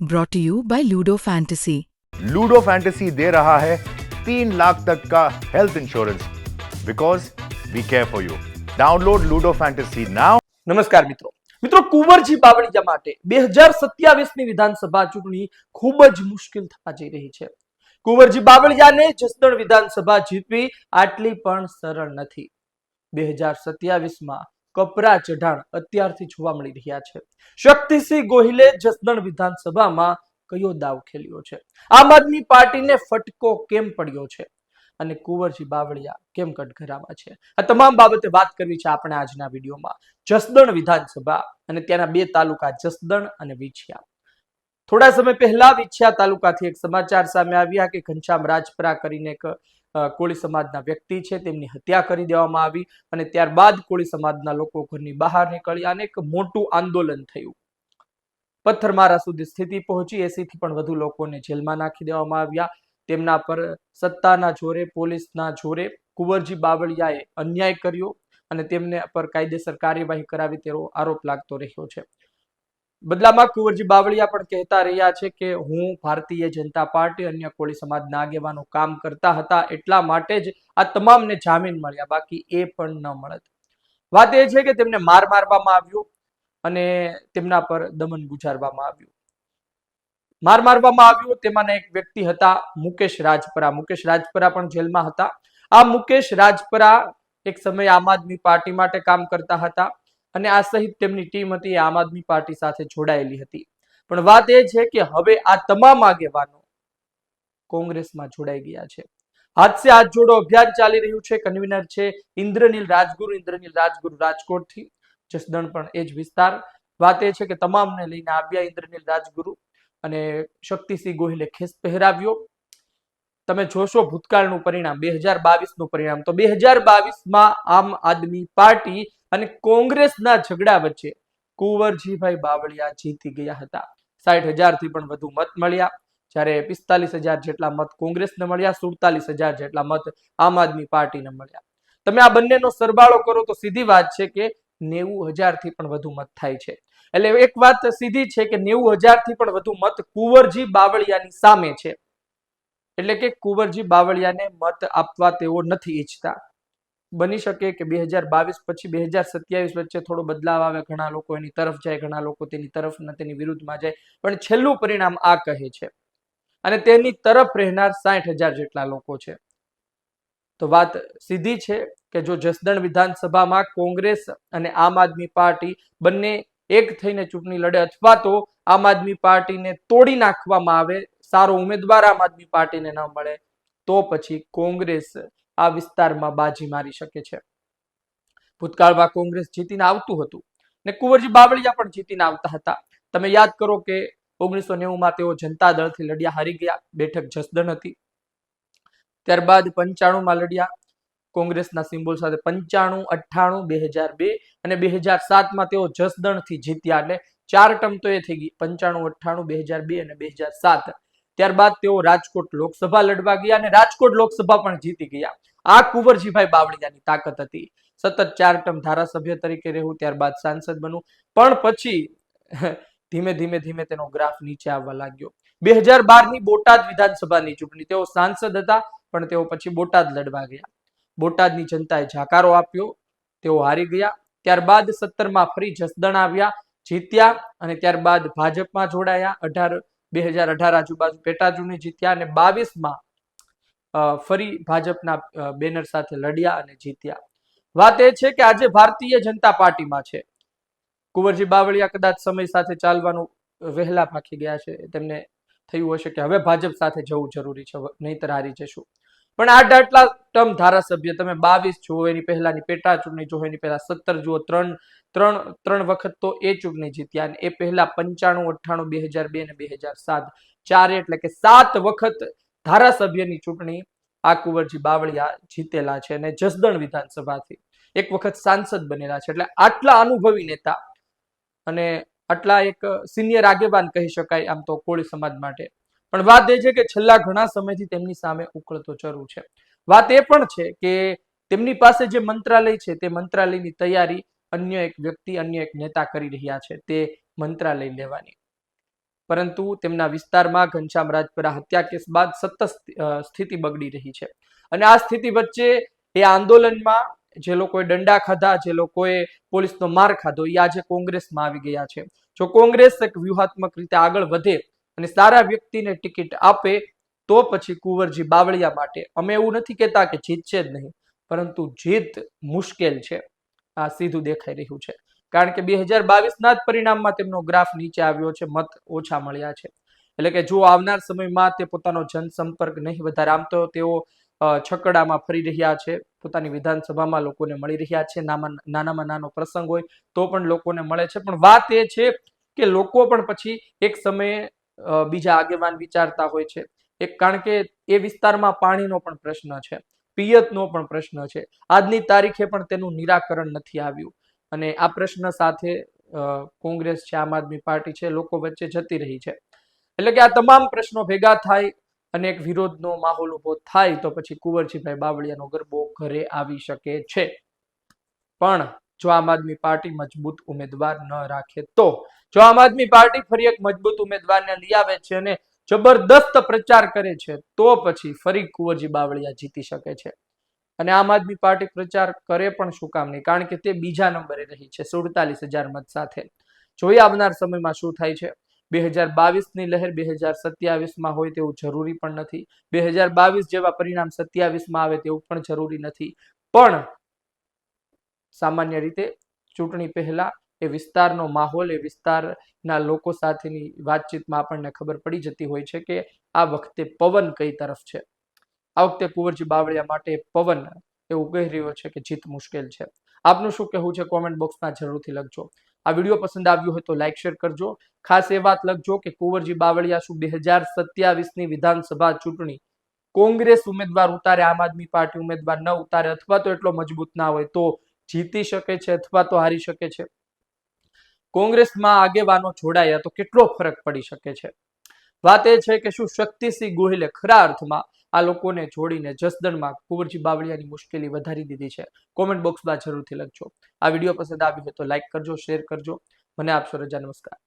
brought to you by Ludo Fantasy. Ludo Fantasy दे रहा है तीन लाख तक का health insurance because we care for you download Ludo Fantasy now નમસ્કાર મિત્રો મિત્રો કુંવરજી બાવળિયા માટે બે હજાર સત્યાવીસ ની વિધાનસભા ચૂંટણી ખૂબ જ મુશ્કેલ થવા જઈ રહી છે કુંવરજી બાવળિયાને જસદણ વિધાનસભા જીતવી આટલી પણ સરળ નથી બે હજાર સત્યાવીસમાં કપરા ચઢાણ અત્યારથી જોવા મળી રહ્યા છે. શક્તિસિંહ ગોહિલે જસદણ વિધાનસભામાં કયો દાવ ખેલ્યો છે? આમ આદમી પાર્ટીને ફટકો કેમ પડ્યો છે? અને કુંવરજી બાવળિયા કેમ કટઘરામાં છે? આ તમામ બાબતે વાત કરવી છે આપણે આજના વિડીયોમાં. જસદણ વિધાનસભા અને ત્યાંના બે તાલુકા જસદણ અને વિછિયા. થોડા સમય પહેલા વિછિયા તાલુકાથી એક સમાચાર સામે આવ્યા કે ઘનશ્યામ રાજપરા કરીને એક કોળી સમાજના વ્યક્તિ છે, તેમની હત્યા કરી દેવામાં આવી અને ત્યારબાદ કોળી સમાજના લોકો ઘરની બહાર નીકળ્યા અને એક મોટું આંદોલન થયું. પથ્થરમારા સુધી સ્થિતિ પહોંચી, એસીથી પણ વધુ લોકોને જેલમાં નાખી દેવામાં આવ્યા. તેમના પર સત્તાના જોરે, પોલીસના જોરે કુંવરજી બાવળિયાએ અન્યાય કર્યો અને તેમને પર કાયદેસર કાર્યવાહી કરાવી તેવો આરોપ લાગતો રહ્યો છે. બદલામાં કુંવરજી બાવળિયા પણ કહેતા રહ્યા છે કે હું ભારતીય જનતા પાર્ટી, અન્ય કોળી સમાજના આગેવાનો કામ કરતા હતા એટલા માટે જ આ તમામને જામીન મળ્યા, બાકી એ પણ ન મળત. વાત એ છે કે તેમને માર મારવામાં આવ્યો અને તેમના પર દમન ગુજારવામાં આવ્યું. માર મારવામાં આવ્યો તેમાંના એક વ્યક્તિ હતા મુકેશ રાજપરા. મુકેશ રાજપરા પણ જેલમાં હતા. આ મુકેશ રાજપરા એક સમયે આમ આદમી પાર્ટી માટે કામ કરતા હતા. અને આ સહિત તેમની ટીમ હતી, આમ આદમી પાર્ટી સાથે જોડાયેલી હતી. પણ વાત એ છે કે હવે આ તમામ આગેવાનો કોંગ્રેસમાં જોડાઈ ગયા છે. હાથ હાથ જોડો અભિયાન ચાલી રહ્યું છે. કન્વીનર છે ઇન્દ્રનીલ રાજગુરુ. ઇન્દ્રનીલ રાજગુરુ રાજકોટથી. જસદણ પણ એ જ વિસ્તાર. વાત એ છે કે તમામને લઈને આવ્યા ઇન્દ્રનીલ રાજગુરુ અને શક્તિસિંહ ગોહિલે ખેસ પહેરાવ્યો. તમે જોશો ભૂતકાળનું પરિણામ, બે હજાર બાવીસનું પરિણામ. તો બે હજાર બાવીસમાં આમ આદમી પાર્ટી અને કોંગ્રેસના ઝઘડા વચ્ચે કુંવરજીભાઈ બાવળિયા જીતી ગયા હતા. સાઠ હજારથી પણ વધુ મત મળ્યા. જ્યારે પિસ્તાલીસ હજાર જેટલા મત કોંગ્રેસને મળ્યા, સુડતાલીસ હજાર જેટલા મત આમ આદમી પાર્ટીને મળ્યા. તમે આ બંનેનો સરવાળો કરો તો સીધી વાત છે કે નેવું હજારથી પણ વધુ મત થાય છે. એટલે એક વાત સીધી છે કે નેવું હજારથી પણ વધુ મત કુંવરજી બાવળિયાની સામે છે. એટલે કે કુંવરજી બાવળિયાને મત આપવા તેઓ નથી ઈચ્છતા. બની શકે કે બે હજાર બાવીસ પછી બે હજાર સત્યાવીસ વચ્ચે થોડો બદલાવ આવે, ઘણા લોકો એની તરફ જાય, ઘણા લોકો તેની તરફ ન તેની વિરુદ્ધમાં જાય. પણ છેલ્લું પરિણામ આ કહે છે. અને તેની તરફ રહેનાર સાઠ હજાર જેટલા લોકો છે. તો વાત સીધી છે કે જો જસદણ વિધાનસભામાં કોંગ્રેસ અને આમ આદમી પાર્ટી બંને એક થઈને ચૂંટણી લડે અથવા તો આમ આદમી પાર્ટીને તોડી નાખવામાં આવે, સારો ઉમેદવાર આમ આદમી પાર્ટીને ન મળે, તો પછી કોંગ્રેસ આ વિસ્તારમાં બાજી મારી શકે છે. ભૂતકાળમાં કોંગ્રેસ જીતીને આવતું હતું ને કુંવરજી બાવળિયા પણ જીતીને આવતા હતા. તમે યાદ કરો કે ઓગણીસો નેવુંમાં તેઓ જનતા દળથી લડ્યા, હારી ગયા, બેઠક જસદણ હતી. ત્યારબાદ પંચાણુંમાં લડ્યા, કોંગ્રેસના સિમ્બોલ સાથે પંચાણું, અઠ્ઠાણું, બે હજાર બે અને બે હજાર સાતમાં તેઓ જસદણથી જીત્યા એટલે ચાર ટર્મ તો એ થઈ ગઈ, પંચાણું, અઠ્ઠાણું, બે હજાર બે અને બે હજાર સાત. ત્યારબાદ તેઓ રાજકોટ લોકસભા લડવા ગયા અને રાજકોટ લોકસભા પણ જીતી ગયા. આ કુંવરજીભાઈ બાવળિયાની તાકાત હતી. સતત ચાર ટર્મ ધારાસભ્ય તરીકે રહેવું, ત્યારબાદ સાંસદ બનવું. પણ પછી ધીમે ધીમે ધીમે તેનો ગ્રાફ નીચે આવવા લાગ્યો. બે હજાર બારની બોટાદ વિધાનસભાની ચૂંટણી. તેઓ સાંસદ હતા, પણ તેઓ પછી બોટાદ લડવા ગયા. બોટાદની જનતાએ જાકારો આપ્યો, તેઓ હારી ગયા. ત્યારબાદ સત્તરમાં ફરી જસદણ આવ્યા, જીત્યા અને ત્યારબાદ ભાજપમાં જોડાયા અઢાર બે હજાર અઢાર આજુબાજુ પેટા ચૂંટણી જીત્યા અને બાવીસમાં ફરી ભાજપના બેનર સાથે લડ્યા અને જીત્યા. વાત એ છે કે આજે ભારતીય જનતા પાર્ટીમાં છે. કુંવરજી બાવળિયા કદાચ સમય સાથે ચાલવાનું વહેલા પાકી ગયા છે. તેમને થયું હશે કે હવે ભાજપ સાથે જવું જરૂરી છે નહીતર હારી જશું. પણ આઠ આટલા ટર્મ ધારાસભ્ય, તમે બાવીસ જુઓ, એની પહેલાની પેટા ચૂંટણી જુઓ, એની પહેલા સત્તર જુઓ, ત્રણ ત્રણ ત્રણ વખત તો એ ચૂંટણી જીત્યા અને એ પહેલા પંચાણું, અઠ્ઠાણું, બે હજાર બે અને બે હજાર સાત. ચાર એટલે કે સાત વખત ધારાસભ્યની ચૂંટણી આ કુંવરજી બાવળિયા જીતેલા છે અને જસદણ વિધાનસભાથી એક વખત સાંસદ બનેલા છે. એટલે આટલા અનુભવી નેતા અને આટલા એક સિનિયર આગેવાન કહી શકાય આમ તો કોળી સમાજ માટે. પણ વાત એ છે કે છેલ્લા ઘણા સમયથી તેમની સામે ઉકળતો ચરુ છે. વાત એ પણ છે કે તેમની પાસે જે મંત્રાલય છે તે મંત્રાલયની તૈયારી અન્ય એક વ્યક્તિ, અન્ય એક નેતા કરી રહ્યા છે તે મંત્રાલય લેવાની. પરંતુ તેમના વિસ્તારમાં ઘનશ્યામ રાજપરા હત્યા કેસ બાદ સતત સ્થિતિ બગડી રહી છે. અને આ સ્થિતિ વચ્ચે એ આંદોલનમાં જે લોકોએ દંડા ખાધા, જે લોકોએ પોલીસનો માર ખાધો, એ આજે કોંગ્રેસમાં આવી ગયા છે. જો કોંગ્રેસ એક વ્યૂહાત્મક રીતે આગળ વધે અને સારા વ્યક્તિને ટિકિટ આપે તો પછી કુંવરજી બાવળિયા માટે. અમે એવું નથી કહેતા કે જીતશે જ નહીં, પરંતુ જીત મુશ્કેલ છે. આ સીધું દેખાઈ રહ્યું છે. કારણ કે બે હજાર બાવીસના જ પરિણામમાં તેમનો ગ્રાફ નીચે આવ્યો છે, મત ઓછા મળ્યા છે. એટલે કે જો આવનાર સમયમાં તે પોતાનો જનસંપર્ક નહીં વધારે, આમ તો તેઓ છકડામાં ફરી રહ્યા છે, પોતાની વિધાનસભામાં લોકોને મળી રહ્યા છે, નામાં, નાનામાં નાનો પ્રસંગ હોય તો પણ લોકોને મળે છે. પણ વાત એ છે કે લોકો પણ પછી એક સમયે બીજા આગેવાન વિચારતા હોય છે. એક, કારણ કે એ વિસ્તારમાં પાણીનો પણ પ્રશ્ન છે, પિયતનો પણ પ્રશ્ન છે. આજની તારીખે પણ તેનું નિરાકરણ નથી આવ્યું. અને આ પ્રશ્ન સાથે કોંગ્રેસ છે, આમ આદમી પાર્ટી છે, લોકો વચ્ચે જતી રહી છે. એટલે કે આ તમામ પ્રશ્નો ભેગા થાય અને એક વિરોધનો માહોલ ઊભો થાય તો પછી કુંવરજીભાઈ બાવળિયાનો ગરબો ઘરે આવી શકે છે. પણ જો આમ આદમી પાર્ટી મજબૂત ઉમેદવાર ન રાખે તો જો આમ આદમી પાર્ટી ફરી એક મજબૂત ઉમેદવારને લઈ આવે છે અને જબરદસ્ત પ્રચાર કરે છે, તો પછી ફરી કુંવરજી બાવળિયા જીતી શકે છે. અને આમ આદમી પાર્ટી પ્રચાર કરે પણ શું કામ નહીં, કારણ કે તે બીજા નંબરે રહી છે, સુડતાલીસ હજાર મત સાથે. જોઈ આવનાર સમયમાં શું થાય છે? બે હજાર બાવીસની લહેર બે હજાર સત્યાવીસમાં હોય તેવું જરૂરી પણ નથી. બે હજાર બાવીસ જેવા પરિણામ સત્યાવીસમાં આવે તેવું પણ જરૂરી નથી. પણ સામાન્ય રીતે ચૂંટણી પહેલા એ વિસ્તારનો માહોલ, એ વિસ્તારના લોકો સાથેની વાતચીતમાં આપણને ખબર પડી જતી હોય છે કે આ વખતે પવન કઈ તરફ છે? આ વખતે કુંવરજી બાવળિયા માટે પવન એવું કહી રહ્યો છે કે જીત મુશ્કેલ છે. આપનું શું કહેવું છે કોમેન્ટ બોક્સમાં જરૂરથી લખજો. આ વીડિયો પસંદ આવ્યો હોય તો લાઈક, શેર કરજો. ખાસ એ વાત લખજો કે કુંવરજી બાવળિયા શું બે હજાર સત્યાવીસની વિધાનસભા ચૂંટણી કોંગ્રેસ ઉમેદવાર ઉતારે, આમ આદમી પાર્ટી ઉમેદવાર ન ઉતારે અથવા તો એટલો મજબૂત ના હોય તો જીતી શકે છે અથવા તો હારી શકે છે? કોંગ્રેસમાં આગેવાનો જોડાયા તો કેટલો ફરક પડી શકે છે? વાત એ છે કે શું શક્તિસિંહ ગોહિલે ખરા અર્થમાં આ લોકોને જોડીને જસદણમાં કુંવરજી બાવળિયાની મુશ્કેલી વધારી દીધી છે? કોમેન્ટ બોક્સમાં જરૂરથી લખજો. આ વીડિયો પસંદ આવ્યો હોય તો લાઈક કરજો શેર કરજો. મને આપશો રજા. નમસ્કાર.